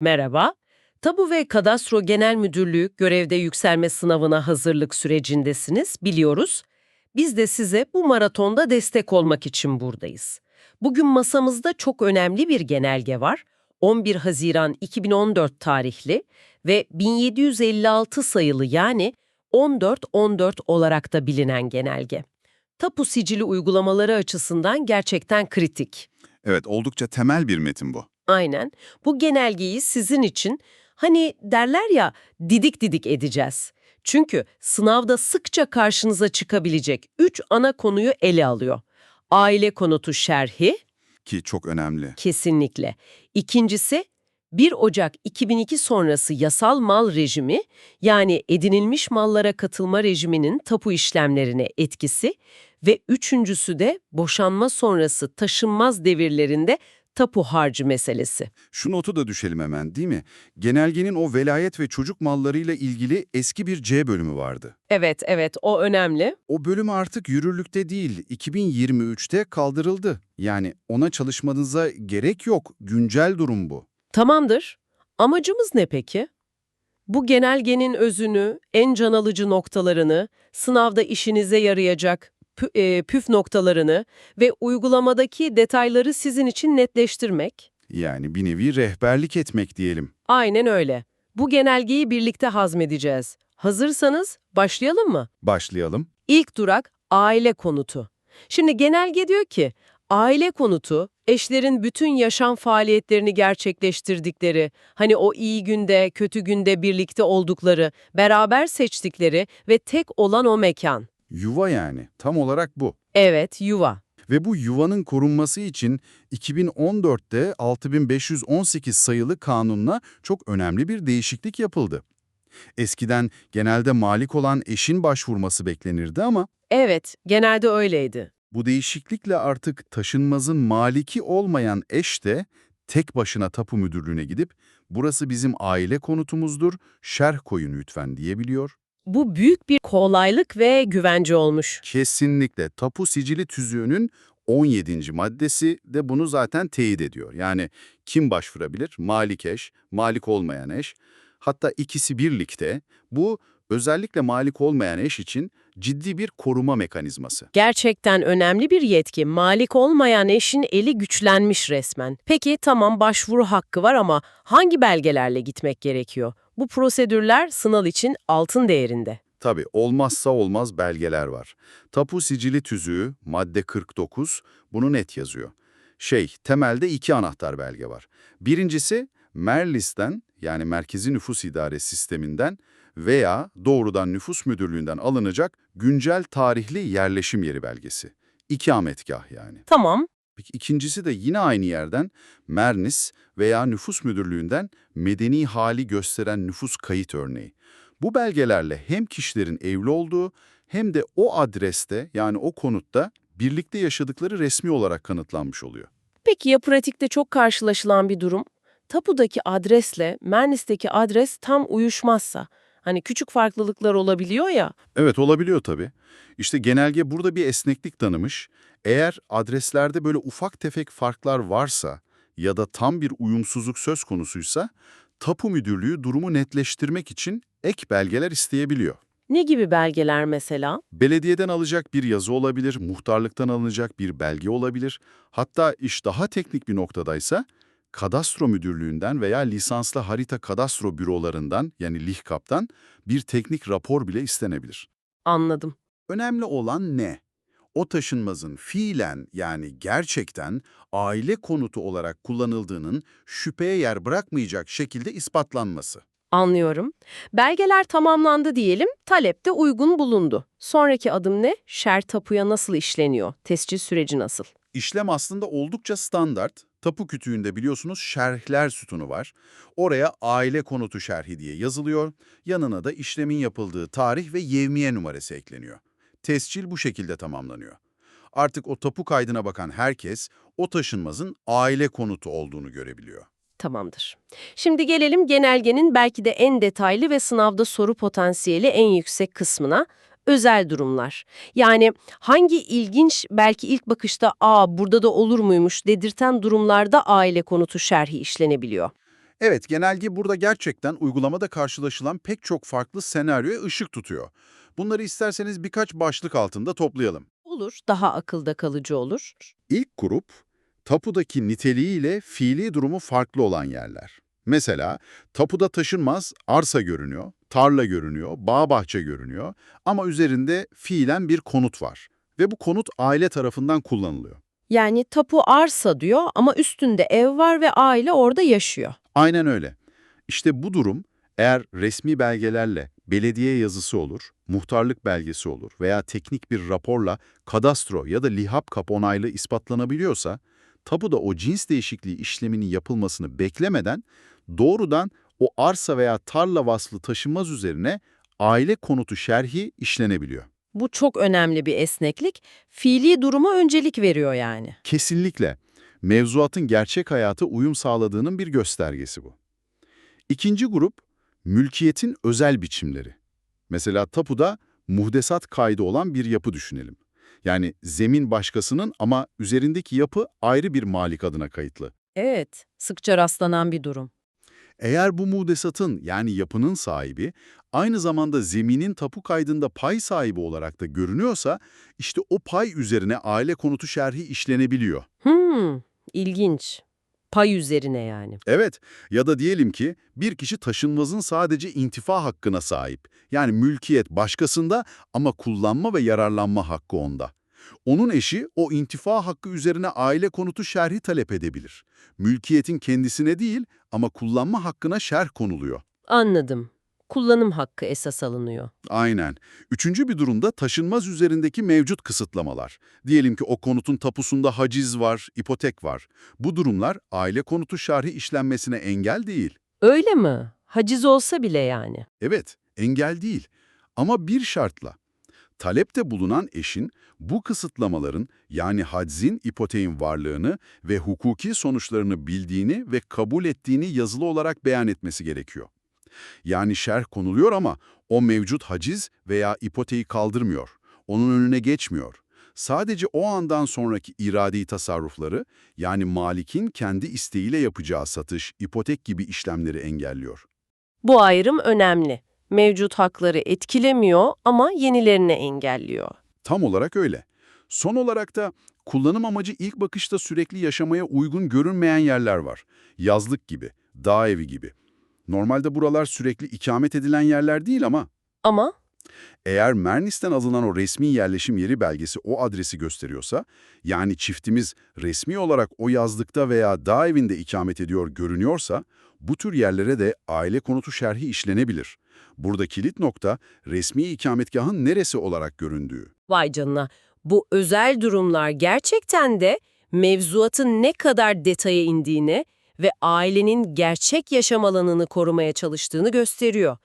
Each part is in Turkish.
Merhaba. Tabu ve Kadastro Genel Müdürlüğü görevde yükselme sınavına hazırlık sürecindesiniz, biliyoruz. Biz de size bu maratonda destek olmak için buradayız. Bugün masamızda çok önemli bir genelge var. 11 Haziran 2014 tarihli ve 1756 sayılı yani 1414 olarak da bilinen genelge. Tapu sicili uygulamaları açısından gerçekten kritik. Evet, oldukça temel bir metin bu. Aynen. Bu genelgeyi sizin için hani derler ya didik didik edeceğiz. Çünkü sınavda sıkça karşınıza çıkabilecek üç ana konuyu ele alıyor. Aile konutu şerhi Ki çok önemli. kesinlikle. İkincisi 1 Ocak 2002 sonrası yasal mal rejimi yani edinilmiş mallara katılma rejiminin tapu işlemlerine etkisi ve üçüncüsü de boşanma sonrası taşınmaz devirlerinde tapu harcı meselesi. Şu notu da düşelim hemen değil mi? Genelgenin o velayet ve çocuk mallarıyla ilgili eski bir C bölümü vardı. Evet, evet o önemli. O bölüm artık yürürlükte değil, 2023'te kaldırıldı. Yani ona çalışmanıza gerek yok, güncel durum bu. Tamamdır. Amacımız ne peki? Bu genelgenin özünü, en can alıcı noktalarını, sınavda işinize yarayacak püf noktalarını ve uygulamadaki detayları sizin için netleştirmek. Yani bir nevi rehberlik etmek diyelim. Aynen öyle. Bu genelgeyi birlikte hazmedeceğiz. Hazırsanız başlayalım mı? Başlayalım. İlk durak aile konutu. Şimdi genelge diyor ki, aile konutu eşlerin bütün yaşam faaliyetlerini gerçekleştirdikleri, hani o iyi günde, kötü günde birlikte oldukları, beraber seçtikleri ve tek olan o mekan. Yuva yani, tam olarak bu. Evet, yuva. Ve bu yuvanın korunması için 2014'te 6518 sayılı kanunla çok önemli bir değişiklik yapıldı. Eskiden genelde malik olan eşin başvurması beklenirdi ama Evet, genelde öyleydi. bu değişiklikle artık taşınmazın maliki olmayan eş de tek başına tapu müdürlüğüne gidip burası bizim aile konutumuzdur, şerh koyun lütfen diyebiliyor. Bu büyük bir kolaylık ve güvence olmuş. Kesinlikle tapu sicili tüzüğünün 17. maddesi de bunu zaten teyit ediyor. Yani kim başvurabilir? Malik eş, malik olmayan eş. Hatta ikisi birlikte bu özellikle malik olmayan eş için ciddi bir koruma mekanizması. Gerçekten önemli bir yetki. Malik olmayan eşin eli güçlenmiş resmen. Peki tamam başvuru hakkı var ama hangi belgelerle gitmek gerekiyor? Bu prosedürler sınav için altın değerinde. Tabii olmazsa olmaz belgeler var. Tapu sicili tüzüğü madde 49 bunu net yazıyor. Şey, temelde iki anahtar belge var. Birincisi Merlis'ten yani Merkezi Nüfus İdare Sisteminden veya doğrudan nüfus müdürlüğünden alınacak güncel tarihli yerleşim yeri belgesi. İkametgah yani. Tamam. Peki ikincisi de yine aynı yerden Mernis veya nüfus müdürlüğünden medeni hali gösteren nüfus kayıt örneği. Bu belgelerle hem kişilerin evli olduğu hem de o adreste yani o konutta birlikte yaşadıkları resmi olarak kanıtlanmış oluyor. Peki ya pratikte çok karşılaşılan bir durum? Tapudaki adresle Mernis'teki adres tam uyuşmazsa, hani küçük farklılıklar olabiliyor ya, Evet olabiliyor tabii. İşte genelge burada bir esneklik tanımış. Eğer adreslerde böyle ufak tefek farklar varsa ya da tam bir uyumsuzluk söz konusuysa tapu müdürlüğü durumu netleştirmek için ek belgeler isteyebiliyor. ne gibi belgeler mesela? Belediyeden alacak bir yazı olabilir, muhtarlıktan alınacak bir belge olabilir. Hatta iş daha teknik bir noktadaysa kadastro müdürlüğünden veya lisanslı harita kadastro bürolarından yani LİHKAP'tan bir teknik rapor bile istenebilir. Anladım. Önemli olan ne? O taşınmazın fiilen yani gerçekten aile konutu olarak kullanıldığının şüpheye yer bırakmayacak şekilde ispatlanması. Anlıyorum. Belgeler tamamlandı diyelim, talep de uygun bulundu. Sonraki adım ne? Şer tapuya nasıl işleniyor? Tescil süreci nasıl? İşlem aslında oldukça standart. Tapu kütüğünde biliyorsunuz şerhler sütunu var. Oraya aile konutu şerhi diye yazılıyor. Yanına da işlemin yapıldığı tarih ve yevmiye numarası ekleniyor. Tescil bu şekilde tamamlanıyor. Artık o tapu kaydına bakan herkes o taşınmazın aile konutu olduğunu görebiliyor. Tamamdır. Şimdi gelelim genelgenin belki de en detaylı ve sınavda soru potansiyeli en yüksek kısmına. Özel durumlar. Yani hangi ilginç belki ilk bakışta ''aa burada da olur muymuş'' dedirten durumlarda aile konutu şerhi işlenebiliyor. Evet, genelge burada gerçekten uygulamada karşılaşılan pek çok farklı senaryoya ışık tutuyor. Bunları isterseniz birkaç başlık altında toplayalım. Olur, daha akılda kalıcı olur. İlk grup, tapudaki niteliğiyle fiili durumu farklı olan yerler. Mesela tapuda taşınmaz arsa görünüyor, tarla görünüyor, bağ bahçe görünüyor ama üzerinde fiilen bir konut var ve bu konut aile tarafından kullanılıyor. Yani tapu arsa diyor ama üstünde ev var ve aile orada yaşıyor. Aynen öyle. İşte bu durum eğer resmi belgelerle belediye yazısı olur, muhtarlık belgesi olur veya teknik bir raporla kadastro ya da LİHAP onaylı ispatlanabiliyorsa, tapuda o cins değişikliği işleminin yapılmasını beklemeden doğrudan o arsa veya tarla vaslı taşınmaz üzerine aile konutu şerhi işlenebiliyor. Bu çok önemli bir esneklik. Fiili duruma öncelik veriyor yani. Kesinlikle. Mevzuatın gerçek hayata uyum sağladığının bir göstergesi bu. İkinci grup, mülkiyetin özel biçimleri. Mesela tapuda muhdesat kaydı olan bir yapı düşünelim. Yani zemin başkasının ama üzerindeki yapı ayrı bir malik adına kayıtlı. Evet, sıkça rastlanan bir durum. Eğer bu muhdesatın yani yapının sahibi aynı zamanda zeminin tapu kaydında pay sahibi olarak da görünüyorsa işte o pay üzerine aile konutu şerhi işlenebiliyor. Hmm, ilginç. Pay üzerine yani. Evet ya da diyelim ki bir kişi taşınmazın sadece intifa hakkına sahip. Yani mülkiyet başkasında ama kullanma ve yararlanma hakkı onda. Onun eşi o intifa hakkı üzerine aile konutu şerhi talep edebilir. Mülkiyetin kendisine değil ama kullanma hakkına şerh konuluyor. Anladım. Kullanım hakkı esas alınıyor. Aynen. Üçüncü bir durumda taşınmaz üzerindeki mevcut kısıtlamalar. Diyelim ki o konutun tapusunda haciz var, ipotek var. Bu durumlar aile konutu şerhi işlenmesine engel değil. Öyle mi? Haciz olsa bile yani. Evet, engel değil. Ama bir şartla. Talepte bulunan eşin bu kısıtlamaların yani haczin ipoteğin varlığını ve hukuki sonuçlarını bildiğini ve kabul ettiğini yazılı olarak beyan etmesi gerekiyor. Yani şerh konuluyor ama o mevcut haciz veya ipoteği kaldırmıyor. Onun önüne geçmiyor. Sadece o andan sonraki iradi tasarrufları yani malikin kendi isteğiyle yapacağı satış, ipotek gibi işlemleri engelliyor. Bu ayrım önemli. Mevcut hakları etkilemiyor ama yenilerini engelliyor. Tam olarak öyle. Son olarak da kullanım amacı ilk bakışta sürekli yaşamaya uygun görünmeyen yerler var. Yazlık gibi, dağ evi gibi. Normalde buralar sürekli ikamet edilen yerler değil ama Ama eğer Mernis'ten alınan o resmi yerleşim yeri belgesi o adresi gösteriyorsa, yani çiftimiz resmi olarak o yazlıkta veya dağ evinde ikamet ediyor görünüyorsa, bu tür yerlere de aile konutu şerhi işlenebilir. Burada kilit nokta resmi ikametgahın neresi olarak göründüğü. vay canına bu özel durumlar gerçekten de mevzuatın ne kadar detaya indiğini ve ailenin gerçek yaşam alanını korumaya çalıştığını gösteriyor.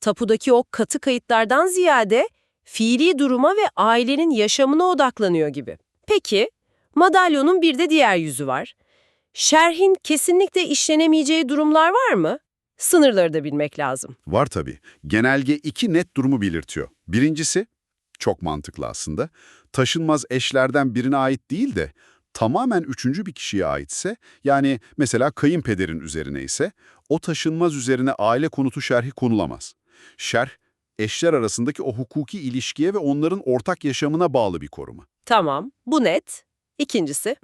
Tapudaki o katı kayıtlardan ziyade fiili duruma ve ailenin yaşamına odaklanıyor gibi. Peki, madalyonun bir de diğer yüzü var. Şerhin kesinlikle işlenemeyeceği durumlar var mı? Sınırları da bilmek lazım. Var tabii. Genelge iki net durumu belirtiyor. Birincisi, çok mantıklı aslında, taşınmaz eşlerden birine ait değil de tamamen üçüncü bir kişiye aitse, yani mesela kayınpederin üzerine ise, o taşınmaz üzerine aile konutu şerhi konulamaz. Şerh, eşler arasındaki o hukuki ilişkiye ve onların ortak yaşamına bağlı bir koruma. Tamam, bu net. İkincisi,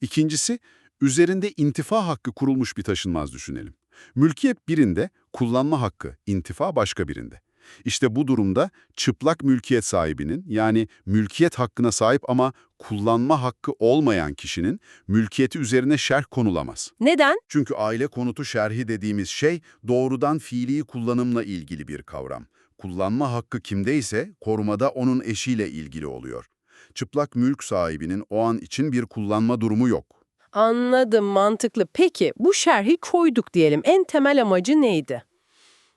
İkincisi, üzerinde intifa hakkı kurulmuş bir taşınmaz düşünelim. Mülkiyet birinde, kullanma hakkı, intifa başka birinde. İşte bu durumda çıplak mülkiyet sahibinin yani mülkiyet hakkına sahip ama kullanma hakkı olmayan kişinin mülkiyeti üzerine şerh konulamaz. neden? Çünkü aile konutu şerhi dediğimiz şey doğrudan fiili kullanımla ilgili bir kavram. Kullanma hakkı kimdeyse korumada onun eşiyle ilgili oluyor. Çıplak mülk sahibinin o an için bir kullanma durumu yok. Anladım, mantıklı. Peki, bu şerhi koyduk diyelim. En temel amacı neydi?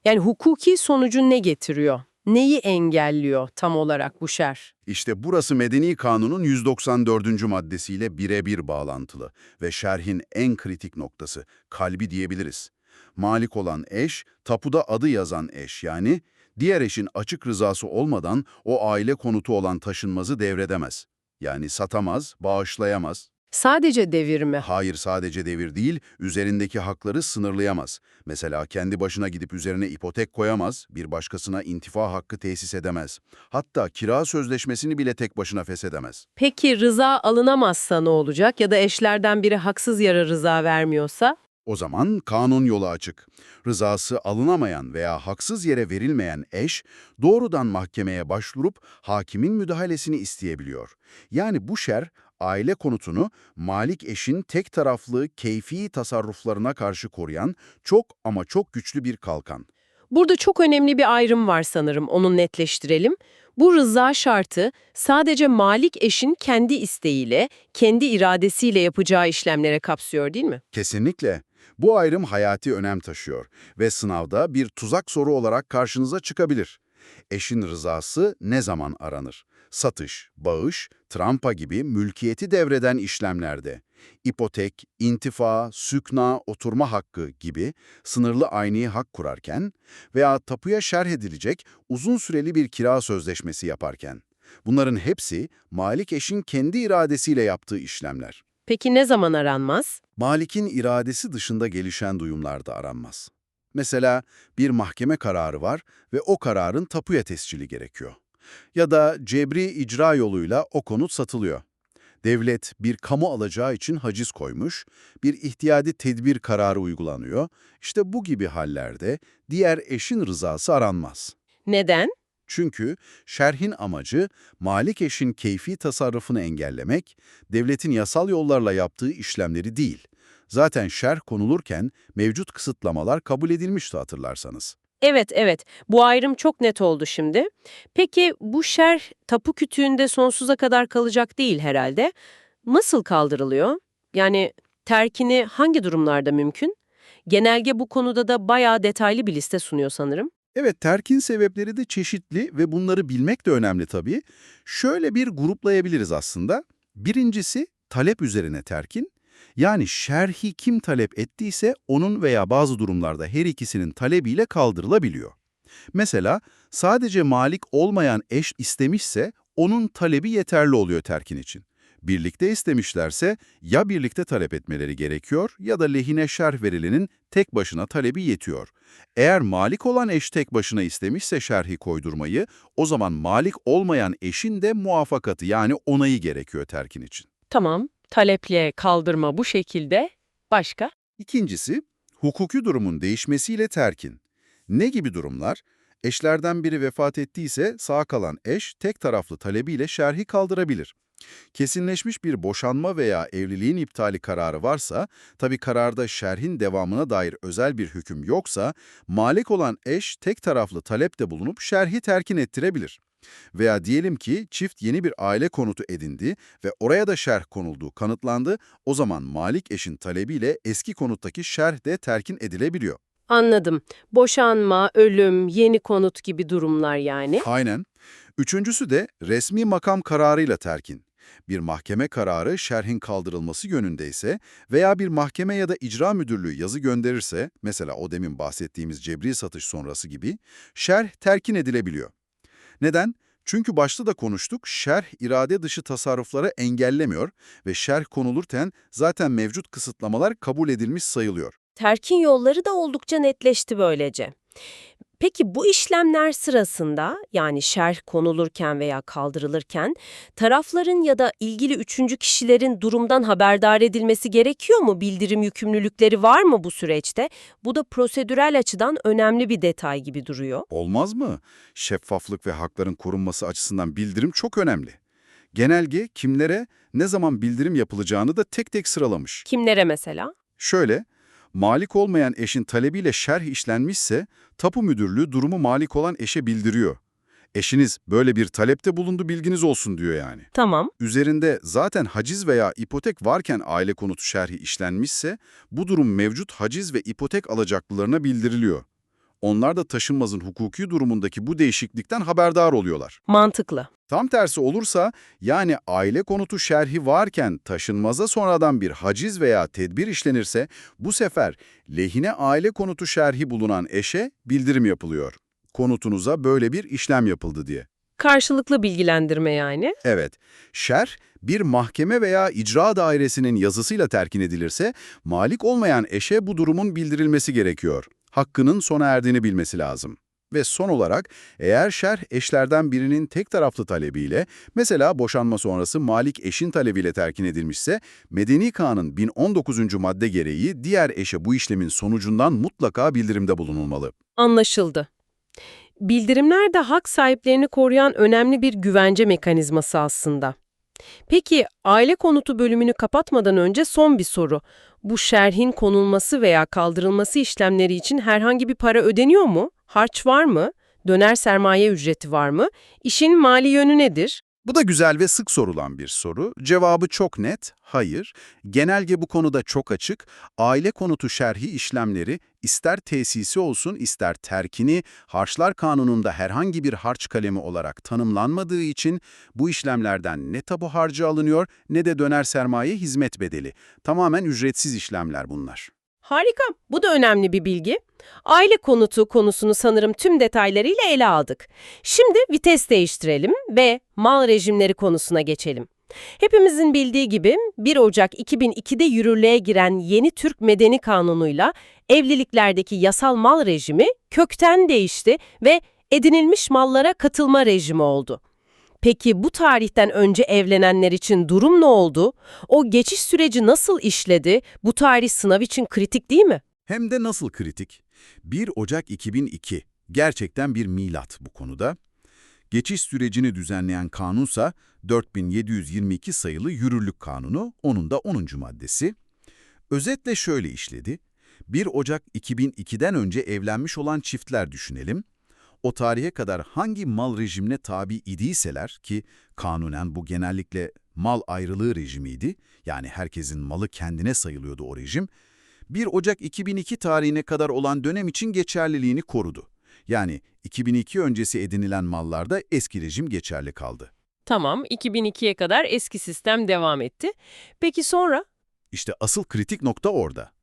Yani hukuki sonucu ne getiriyor? Neyi engelliyor tam olarak bu şerh? İşte burası Medeni Kanun'un 194. maddesiyle birebir bağlantılı ve şerhin en kritik noktası, kalbi diyebiliriz. Malik olan eş, tapuda adı yazan eş yani diğer eşin açık rızası olmadan o aile konutu olan taşınmazı devredemez. Yani satamaz, bağışlayamaz. Sadece devir mi? Hayır sadece devir değil, üzerindeki hakları sınırlayamaz. Mesela kendi başına gidip üzerine ipotek koyamaz, bir başkasına intifa hakkı tesis edemez. Hatta kira sözleşmesini bile tek başına feshedemez. Peki rıza alınamazsa ne olacak ya da eşlerden biri haksız yere rıza vermiyorsa? O zaman kanun yolu açık. Rızası alınamayan veya haksız yere verilmeyen eş doğrudan mahkemeye başvurup hakimin müdahalesini isteyebiliyor. Yani bu şer aile konutunu malik eşin tek taraflı keyfi tasarruflarına karşı koruyan çok ama çok güçlü bir kalkan. Burada çok önemli bir ayrım var sanırım, onu netleştirelim. Bu rıza şartı sadece malik eşin kendi isteğiyle, kendi iradesiyle yapacağı işlemlere kapsıyor değil mi? Kesinlikle. Bu ayrım hayati önem taşıyor ve sınavda bir tuzak soru olarak karşınıza çıkabilir. Eşin rızası ne zaman aranır? Satış, bağış, trampa gibi mülkiyeti devreden işlemlerde. İpotek, intifa, sükna, oturma hakkı gibi sınırlı ayni hak kurarken veya tapuya şerh edilecek uzun süreli bir kira sözleşmesi yaparken. Bunların hepsi malik eşin kendi iradesiyle yaptığı işlemler. Peki ne zaman aranmaz? Malik'in iradesi dışında gelişen duyumlarda aranmaz. Mesela bir mahkeme kararı var ve o kararın tapuya tescili gerekiyor. Ya da cebri icra yoluyla o konut satılıyor. Devlet bir kamu alacağı için haciz koymuş, bir ihtiyadi tedbir kararı uygulanıyor. İşte bu gibi hallerde diğer eşin rızası aranmaz. Neden? Çünkü şerhin amacı malik eşin keyfi tasarrufunu engellemek, devletin yasal yollarla yaptığı işlemleri değil. Zaten şerh konulurken mevcut kısıtlamalar kabul edilmişti hatırlarsanız. Evet, evet. Bu ayrım çok net oldu şimdi. Peki bu şerh tapu kütüğünde sonsuza kadar kalacak değil herhalde. Nasıl kaldırılıyor? Yani terkini hangi durumlarda mümkün? Genelge bu konuda da bayağı detaylı bir liste sunuyor sanırım. Evet, terkin sebepleri de çeşitli ve bunları bilmek de önemli tabii. Şöyle bir gruplayabiliriz aslında. Birincisi talep üzerine terkin. Yani şerhi kim talep ettiyse onun veya bazı durumlarda her ikisinin talebiyle kaldırılabiliyor. Mesela sadece malik olmayan eş istemişse onun talebi yeterli oluyor terkin için. Birlikte istemişlerse ya birlikte talep etmeleri gerekiyor ya da lehine şerh verilenin tek başına talebi yetiyor. Eğer malik olan eş tek başına istemişse şerhi koydurmayı, o zaman malik olmayan eşin de muvaffakatı yani onayı gerekiyor terkin için. Tamam, taleple kaldırma bu şekilde. Başka? İkincisi, hukuki durumun değişmesiyle terkin. Ne gibi durumlar? Eşlerden biri vefat ettiyse sağ kalan eş tek taraflı talebiyle şerhi kaldırabilir. Kesinleşmiş bir boşanma veya evliliğin iptali kararı varsa, tabi kararda şerhin devamına dair özel bir hüküm yoksa, malik olan eş tek taraflı talepte bulunup şerhi terkin ettirebilir. Veya diyelim ki çift yeni bir aile konutu edindi ve oraya da şerh konulduğu kanıtlandı, o zaman malik eşin talebiyle eski konuttaki şerh de terkin edilebiliyor. Anladım. Boşanma, ölüm, yeni konut gibi durumlar yani. Aynen. Üçüncüsü de resmi makam kararıyla terkin. Bir mahkeme kararı şerhin kaldırılması yönündeyse veya bir mahkeme ya da icra müdürlüğü yazı gönderirse, mesela o demin bahsettiğimiz cebri satış sonrası gibi, şerh terkin edilebiliyor. Neden? Çünkü başta da konuştuk, şerh irade dışı tasarrufları engellemiyor ve şerh konulurken zaten mevcut kısıtlamalar kabul edilmiş sayılıyor. Terkin yolları da oldukça netleşti böylece. Peki bu işlemler sırasında yani şerh konulurken veya kaldırılırken tarafların ya da ilgili üçüncü kişilerin durumdan haberdar edilmesi gerekiyor mu? Bildirim yükümlülükleri var mı bu süreçte? Bu da prosedürel açıdan önemli bir detay gibi duruyor. Olmaz mı? Şeffaflık ve hakların korunması açısından bildirim çok önemli. Genelge kimlere ne zaman bildirim yapılacağını da tek tek sıralamış. Kimlere mesela? Şöyle, malik olmayan eşin talebiyle şerh işlenmişse, tapu müdürlüğü durumu malik olan eşe bildiriyor. Eşiniz böyle bir talepte bulundu bilginiz olsun diyor yani. Tamam. Üzerinde zaten haciz veya ipotek varken aile konutu şerhi işlenmişse, bu durum mevcut haciz ve ipotek alacaklılarına bildiriliyor. Onlar da taşınmazın hukuki durumundaki bu değişiklikten haberdar oluyorlar. Mantıklı. Tam tersi olursa, yani aile konutu şerhi varken taşınmaza sonradan bir haciz veya tedbir işlenirse, bu sefer lehine aile konutu şerhi bulunan eşe bildirim yapılıyor. Konutunuza böyle bir işlem yapıldı diye. Karşılıklı bilgilendirme yani. Evet, şerh Bir mahkeme veya icra dairesinin yazısıyla terkin edilirse, malik olmayan eşe bu durumun bildirilmesi gerekiyor. Hakkının sona erdiğini bilmesi lazım. Ve son olarak, eğer şerh eşlerden birinin tek taraflı talebiyle, mesela boşanma sonrası malik eşin talebiyle terkin edilmişse, Medeni Kanun 1019. madde gereği diğer eşe bu işlemin sonucundan mutlaka bildirimde bulunulmalı. Anlaşıldı. Bildirimler de hak sahiplerini koruyan önemli bir güvence mekanizması aslında. Peki aile konutu bölümünü kapatmadan önce son bir soru. Bu şerhin konulması veya kaldırılması işlemleri için herhangi bir para ödeniyor mu? Harç var mı? Döner sermaye ücreti var mı? İşin mali yönü nedir? Bu da güzel ve sık sorulan bir soru. Cevabı çok net, hayır. Genelge bu konuda çok açık. Aile konutu şerhi işlemleri ister tesisi olsun ister terkini, harçlar kanununda herhangi bir harç kalemi olarak tanımlanmadığı için bu işlemlerden ne tabu harcı alınıyor ne de döner sermaye hizmet bedeli. Tamamen ücretsiz işlemler bunlar. Harika. Bu da önemli bir bilgi. Aile konutu konusunu sanırım tüm detaylarıyla ele aldık. Şimdi vites değiştirelim ve mal rejimleri konusuna geçelim. Hepimizin bildiği gibi 1 Ocak 2002'de yürürlüğe giren yeni Türk Medeni Kanunu'yla evliliklerdeki yasal mal rejimi kökten değişti ve edinilmiş mallara katılma rejimi oldu. Peki bu tarihten önce evlenenler için durum ne oldu? O geçiş süreci nasıl işledi? Bu tarih sınav için kritik değil mi? Hem de nasıl kritik? 1 Ocak 2002 gerçekten bir milat bu konuda. Geçiş sürecini düzenleyen kanunsa 4722 sayılı Yürürlük Kanunu, onun da 10. maddesi. Özetle şöyle işledi. 1 Ocak 2002'den önce evlenmiş olan çiftler düşünelim. O tarihe kadar hangi mal rejimine tabi idiyseler ki kanunen bu genellikle mal ayrılığı rejimiydi, yani herkesin malı kendine sayılıyordu o rejim, 1 Ocak 2002 tarihine kadar olan dönem için geçerliliğini korudu. Yani 2002 öncesi edinilen mallarda eski rejim geçerli kaldı. Tamam, 2002'ye kadar eski sistem devam etti. Peki sonra? İşte asıl kritik nokta orada.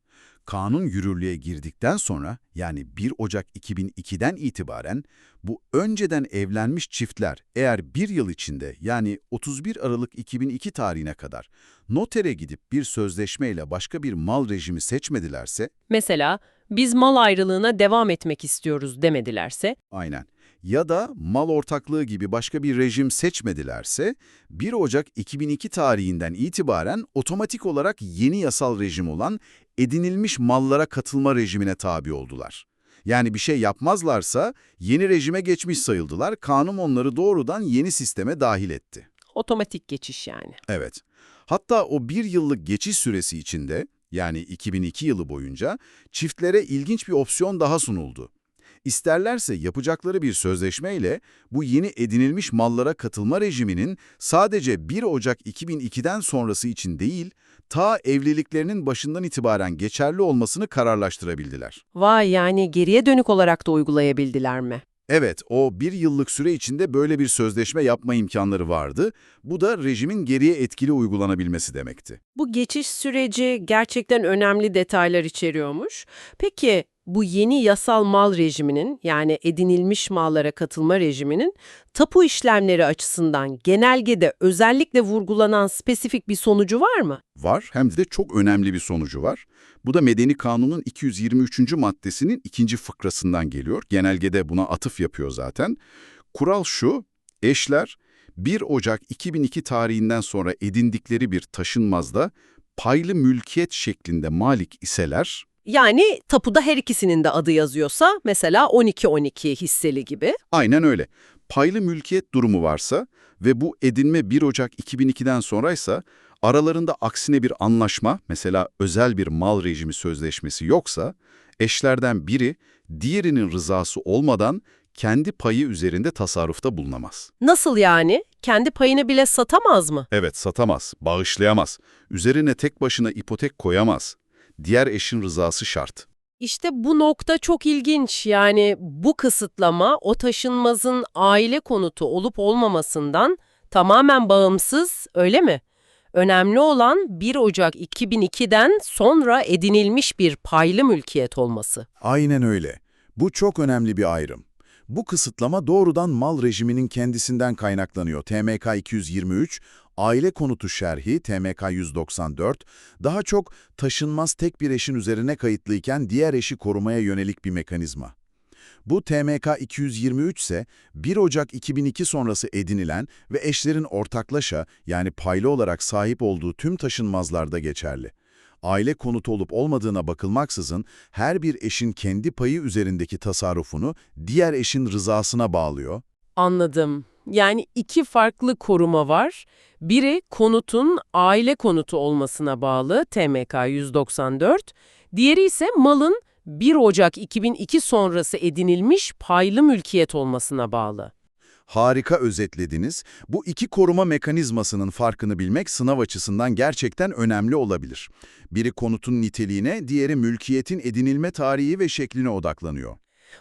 Kanun yürürlüğe girdikten sonra yani 1 Ocak 2002'den itibaren bu önceden evlenmiş çiftler eğer bir yıl içinde yani 31 Aralık 2002 tarihine kadar notere gidip bir sözleşmeyle başka bir mal rejimi seçmedilerse Mesela biz mal ayrılığına devam etmek istiyoruz demedilerse, Aynen. Ya da mal ortaklığı gibi başka bir rejim seçmedilerse 1 Ocak 2002 tarihinden itibaren otomatik olarak yeni yasal rejim olan edinilmiş mallara katılma rejimine tabi oldular. Yani bir şey yapmazlarsa yeni rejime geçmiş sayıldılar, kanun onları doğrudan yeni sisteme dahil etti. otomatik geçiş yani. Evet. Hatta o bir yıllık geçiş süresi içinde, yani 2002 yılı boyunca, çiftlere ilginç bir opsiyon daha sunuldu. İsterlerse yapacakları bir sözleşmeyle bu yeni edinilmiş mallara katılma rejiminin sadece 1 Ocak 2002'den sonrası için değil, ta evliliklerinin başından itibaren geçerli olmasını kararlaştırabildiler. Vay yani geriye dönük olarak da uygulayabildiler mi? Evet, o bir yıllık süre içinde böyle bir sözleşme yapma imkanları vardı. Bu da rejimin geriye etkili uygulanabilmesi demekti. Bu geçiş süreci gerçekten önemli detaylar içeriyormuş. Peki bu yeni yasal mal rejiminin yani edinilmiş mallara katılma rejiminin tapu işlemleri açısından genelgede özellikle vurgulanan spesifik bir sonucu var mı? Var, hem de çok önemli bir sonucu var. Bu da Medeni Kanun'un 223. maddesinin ikinci fıkrasından geliyor. Genelgede buna atıf yapıyor zaten. Kural şu, eşler 1 Ocak 2002 tarihinden sonra edindikleri bir taşınmazda paylı mülkiyet şeklinde malik iseler, Yani tapuda her ikisinin de adı yazıyorsa mesela 12-12 hisseli gibi. aynen öyle. Paylı mülkiyet durumu varsa ve bu edinme 1 Ocak 2002'den sonraysa aralarında aksine bir anlaşma, mesela özel bir mal rejimi sözleşmesi yoksa, eşlerden biri diğerinin rızası olmadan kendi payı üzerinde tasarrufta bulunamaz. Nasıl yani? Kendi payını bile satamaz mı? Evet, satamaz, bağışlayamaz, üzerine tek başına ipotek koyamaz. Diğer eşin rızası şart. İşte bu nokta çok ilginç. Yani bu kısıtlama o taşınmazın aile konutu olup olmamasından tamamen bağımsız, öyle mi? Önemli olan 1 Ocak 2002'den sonra edinilmiş bir paylı mülkiyet olması. Aynen öyle. Bu çok önemli bir ayrım. Bu kısıtlama doğrudan mal rejiminin kendisinden kaynaklanıyor. TMK 223, aile konutu şerhi TMK 194, daha çok taşınmaz tek bir eşin üzerine kayıtlıyken diğer eşi korumaya yönelik bir mekanizma. Bu TMK 223 ise 1 Ocak 2002 sonrası edinilen ve eşlerin ortaklaşa yani paylı olarak sahip olduğu tüm taşınmazlarda geçerli. Aile konutu olup olmadığına bakılmaksızın her bir eşin kendi payı üzerindeki tasarrufunu diğer eşin rızasına bağlıyor. Anladım. Yani iki farklı koruma var. Biri konutun aile konutu olmasına bağlı TMK 194. Diğeri ise malın 1 Ocak 2002 sonrası edinilmiş paylı mülkiyet olmasına bağlı. Harika özetlediniz. Bu iki koruma mekanizmasının farkını bilmek sınav açısından gerçekten önemli olabilir. Biri konutun niteliğine, diğeri mülkiyetin edinilme tarihi ve şekline odaklanıyor.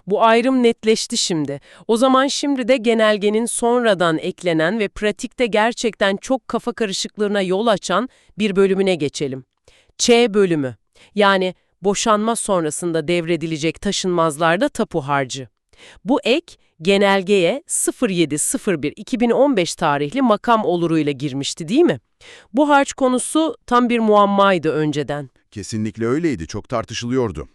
Bu ayrım netleşti şimdi. O zaman şimdi de genelgenin sonradan eklenen ve pratikte gerçekten çok kafa karışıklığına yol açan bir bölümüne geçelim. Ç bölümü. Yani boşanma sonrasında devredilecek taşınmazlarda tapu harcı. Bu ek genelgeye 07.01.2015 tarihli makam oluruyla girmişti değil mi? Bu harç konusu tam bir muammaydı önceden. Kesinlikle öyleydi, çok tartışılıyordu.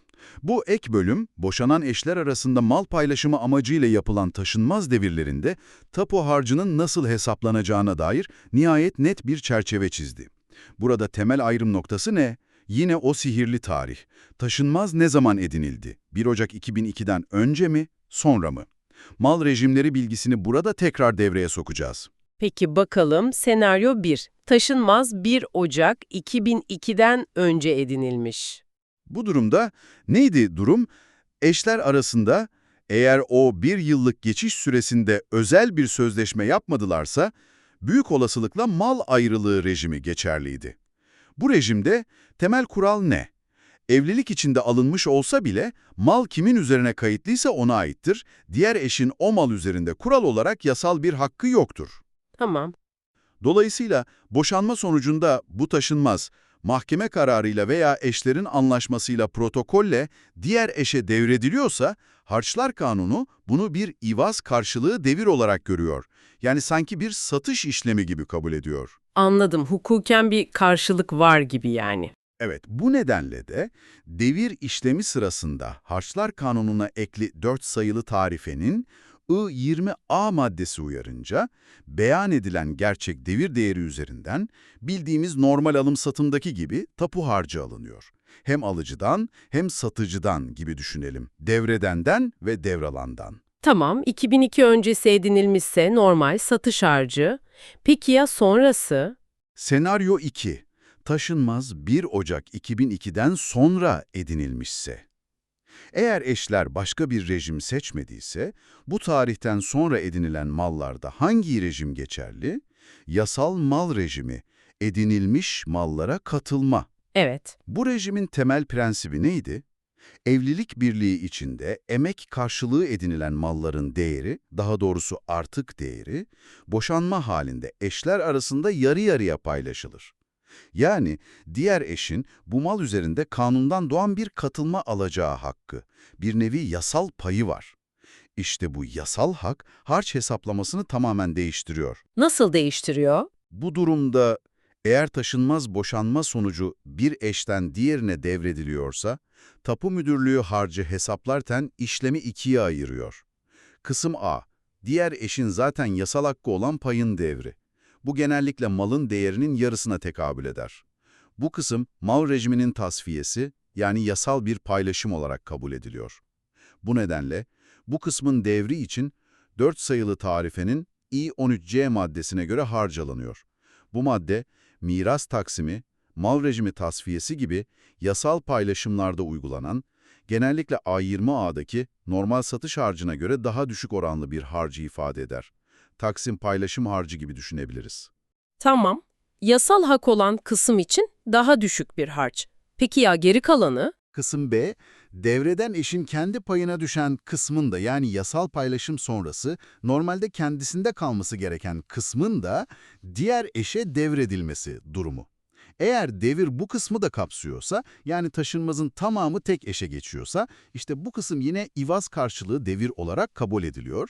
Bu ek bölüm, boşanan eşler arasında mal paylaşımı amacıyla yapılan taşınmaz devirlerinde tapu harcının nasıl hesaplanacağına dair nihayet net bir çerçeve çizdi. Burada temel ayrım noktası ne? Yine o sihirli tarih. Taşınmaz ne zaman edinildi? 1 Ocak 2002'den önce mi, sonra mı? Mal rejimleri bilgisini burada tekrar devreye sokacağız. Peki bakalım senaryo 1. Taşınmaz 1 Ocak 2002'den önce edinilmiş. Bu durumda neydi durum? Eşler arasında eğer o bir yıllık geçiş süresinde özel bir sözleşme yapmadılarsa, büyük olasılıkla mal ayrılığı rejimi geçerliydi. Bu rejimde temel kural ne? Evlilik içinde alınmış olsa bile mal kimin üzerine kayıtlıysa ona aittir, diğer eşin o mal üzerinde kural olarak yasal bir hakkı yoktur. Tamam. Dolayısıyla boşanma sonucunda bu taşınmaz, mahkeme kararıyla veya eşlerin anlaşmasıyla protokolle diğer eşe devrediliyorsa, Harçlar Kanunu bunu bir ivaz karşılığı devir olarak görüyor. Yani sanki bir satış işlemi gibi kabul ediyor. Anladım. Hukuken bir karşılık var gibi yani. Evet, bu nedenle de devir işlemi sırasında Harçlar Kanunu'na ekli 4 sayılı tarifenin I-20A maddesi uyarınca beyan edilen gerçek devir değeri üzerinden bildiğimiz normal alım-satımdaki gibi tapu harcı alınıyor. Hem alıcıdan hem satıcıdan gibi düşünelim. Devredenden ve devralandan. Tamam, 2002 öncesi edinilmişse normal satış harcı. Peki ya sonrası? Senaryo 2. Taşınmaz 1 Ocak 2002'den sonra edinilmişse. Eğer eşler başka bir rejim seçmediyse, bu tarihten sonra edinilen mallarda hangi rejim geçerli? Yasal mal rejimi, edinilmiş mallara katılma. Evet. Bu rejimin temel prensibi neydi? Evlilik birliği içinde emek karşılığı edinilen malların değeri, daha doğrusu artık değeri, boşanma halinde eşler arasında yarı yarıya paylaşılır. Yani diğer eşin bu mal üzerinde kanundan doğan bir katılma alacağı hakkı, bir nevi yasal payı var. İşte bu yasal hak harç hesaplamasını tamamen değiştiriyor. Nasıl değiştiriyor? Bu durumda eğer taşınmaz boşanma sonucu bir eşten diğerine devrediliyorsa, tapu müdürlüğü harcı hesaplarken işlemi ikiye ayırıyor. Kısım A, diğer eşin zaten yasal hakkı olan payın devri. Bu genellikle malın değerinin yarısına tekabül eder. Bu kısım mal rejiminin tasfiyesi yani yasal bir paylaşım olarak kabul ediliyor. Bu nedenle bu kısmın devri için 4 sayılı tarifenin I13C maddesine göre harcalanıyor. Bu madde miras taksimi, mal rejimi tasfiyesi gibi yasal paylaşımlarda uygulanan, genellikle A20A'daki normal satış harcına göre daha düşük oranlı bir harcı ifade eder. Taksim paylaşım harcı gibi düşünebiliriz. Tamam. Yasal hak olan kısım için daha düşük bir harç. Peki ya geri kalanı? Kısım B, devreden eşin kendi payına düşen kısmın da yani yasal paylaşım sonrası normalde kendisinde kalması gereken kısmın da diğer eşe devredilmesi durumu. Eğer devir bu kısmı da kapsıyorsa, yani taşınmazın tamamı tek eşe geçiyorsa, işte bu kısım yine ivaz karşılığı devir olarak kabul ediliyor.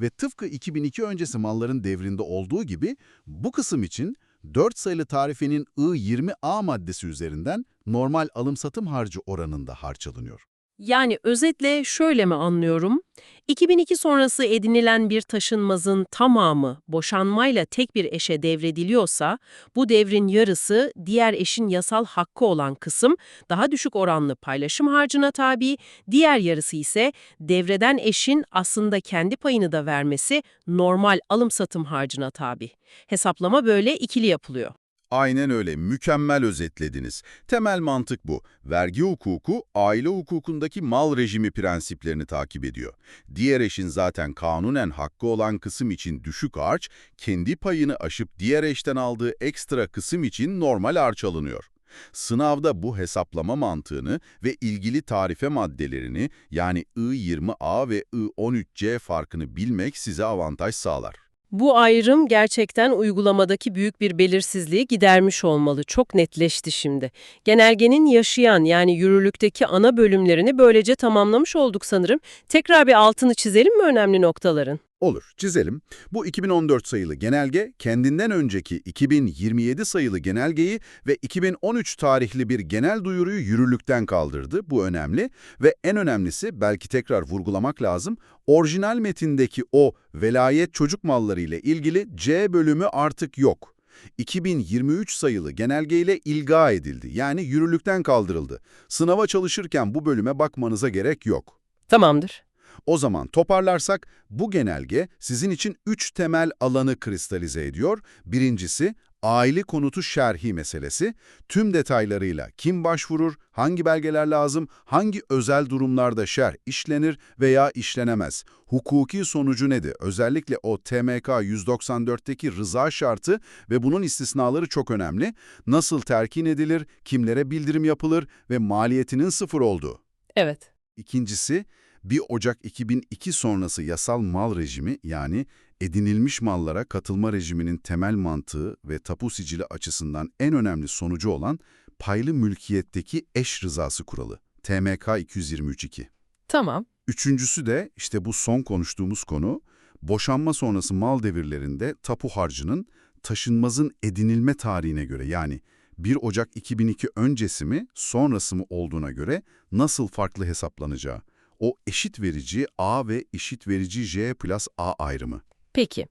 Ve tıpkı 2002 öncesi malların devrinde olduğu gibi bu kısım için 4 sayılı tarifenin I-20A maddesi üzerinden normal alım-satım harcı oranında harç alınıyor. Yani özetle şöyle mi anlıyorum? 2002 sonrası edinilen bir taşınmazın tamamı boşanmayla tek bir eşe devrediliyorsa, bu devrin yarısı diğer eşin yasal hakkı olan kısım daha düşük oranlı paylaşım harcına tabi, diğer yarısı ise devreden eşin aslında kendi payını da vermesi normal alım-satım harcına tabi. Hesaplama böyle ikili yapılıyor. Aynen öyle, mükemmel özetlediniz. Temel mantık bu. Vergi hukuku, aile hukukundaki mal rejimi prensiplerini takip ediyor. Diğer eşin zaten kanunen hakkı olan kısım için düşük harç, kendi payını aşıp diğer eşten aldığı ekstra kısım için normal harç alınıyor. Sınavda bu hesaplama mantığını ve ilgili tarife maddelerini yani I-20A ve I-13C farkını bilmek size avantaj sağlar. Bu ayrım gerçekten uygulamadaki büyük bir belirsizliği gidermiş olmalı. Çok netleşti şimdi. Genelgenin yaşayan yani yürürlükteki ana bölümlerini böylece tamamlamış olduk sanırım. Tekrar bir altını çizelim mi önemli noktaların? Olur, çizelim. Bu 2014 sayılı genelge, kendinden önceki 2027 sayılı genelgeyi ve 2013 tarihli bir genel duyuruyu yürürlükten kaldırdı. Bu önemli ve en önemlisi, belki tekrar vurgulamak lazım, orijinal metindeki o velayet çocuk malları ile ilgili C bölümü artık yok. 2023 sayılı genelgeyle ilga edildi, yani yürürlükten kaldırıldı. Sınava çalışırken bu bölüme bakmanıza gerek yok. Tamamdır. O zaman toparlarsak bu genelge sizin için üç temel alanı kristalize ediyor. Birincisi aile konutu şerhi meselesi. Tüm detaylarıyla kim başvurur, hangi belgeler lazım, hangi özel durumlarda şerh işlenir veya işlenemez. Hukuki sonucu nedir? Özellikle o TMK 194'teki rıza şartı ve bunun istisnaları çok önemli. Nasıl terkin edilir, kimlere bildirim yapılır ve maliyetinin sıfır olduğu. Evet. İkincisi, 1 Ocak 2002 sonrası yasal mal rejimi yani edinilmiş mallara katılma rejiminin temel mantığı ve tapu sicili açısından en önemli sonucu olan paylı mülkiyetteki eş rızası kuralı TMK 223.2. Tamam. Üçüncüsü de işte bu son konuştuğumuz konu, boşanma sonrası mal devirlerinde tapu harcının taşınmazın edinilme tarihine göre yani 1 Ocak 2002 öncesi mi sonrası mı olduğuna göre nasıl farklı hesaplanacağı. O eşit verici A ve eşit verici J plus A ayrımı. Peki,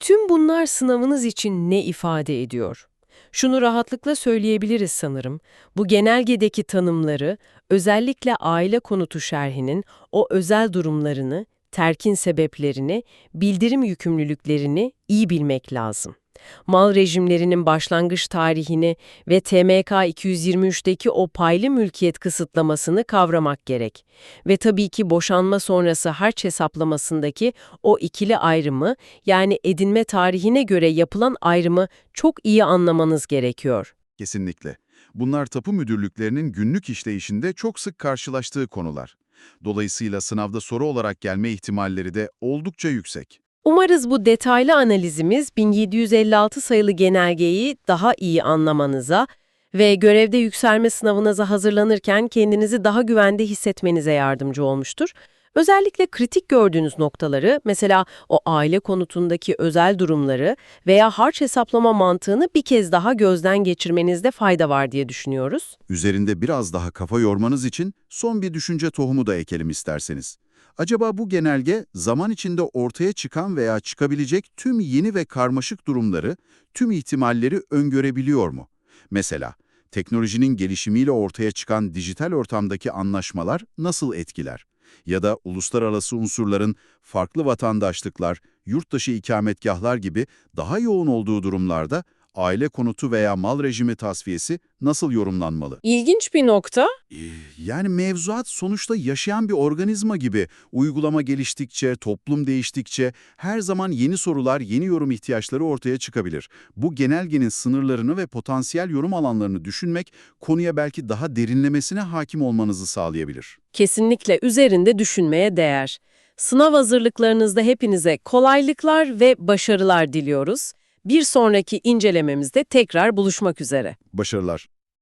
tüm bunlar sınavınız için ne ifade ediyor? Şunu rahatlıkla söyleyebiliriz sanırım. Bu genelgedeki tanımları, özellikle aile konutu şerhinin o özel durumlarını, terkin sebeplerini, bildirim yükümlülüklerini iyi bilmek lazım. Mal rejimlerinin başlangıç tarihini ve TMK 223'teki o paylı mülkiyet kısıtlamasını kavramak gerek. Ve tabii ki boşanma sonrası harç hesaplamasındaki o ikili ayrımı yani edinme tarihine göre yapılan ayrımı çok iyi anlamanız gerekiyor. Kesinlikle. Bunlar tapu müdürlüklerinin günlük işleyişinde çok sık karşılaştığı konular. Dolayısıyla sınavda soru olarak gelme ihtimalleri de oldukça yüksek. Umarız bu detaylı analizimiz 1756 sayılı genelgeyi daha iyi anlamanıza ve görevde yükselme sınavınıza hazırlanırken kendinizi daha güvende hissetmenize yardımcı olmuştur. Özellikle kritik gördüğünüz noktaları, mesela o aile konutundaki özel durumları veya harç hesaplama mantığını bir kez daha gözden geçirmenizde fayda var diye düşünüyoruz. Üzerinde biraz daha kafa yormanız için son bir düşünce tohumu da ekelim isterseniz. Acaba bu genelge zaman içinde ortaya çıkan veya çıkabilecek tüm yeni ve karmaşık durumları, tüm ihtimalleri öngörebiliyor mu? Mesela, teknolojinin gelişimiyle ortaya çıkan dijital ortamdaki anlaşmalar nasıl etkiler? Ya da uluslararası unsurların farklı vatandaşlıklar, yurtdışı ikametgahlar gibi daha yoğun olduğu durumlarda aile konutu veya mal rejimi tasfiyesi nasıl yorumlanmalı? İlginç bir nokta. Ee, Yani mevzuat sonuçta yaşayan bir organizma gibi. Uygulama geliştikçe, toplum değiştikçe her zaman yeni sorular, yeni yorum ihtiyaçları ortaya çıkabilir. Bu genelgenin sınırlarını ve potansiyel yorum alanlarını düşünmek konuya belki daha derinlemesine hakim olmanızı sağlayabilir. Kesinlikle üzerinde düşünmeye değer. Sınav hazırlıklarınızda hepinize kolaylıklar ve başarılar diliyoruz. Bir sonraki incelememizde tekrar buluşmak üzere. Başarılar.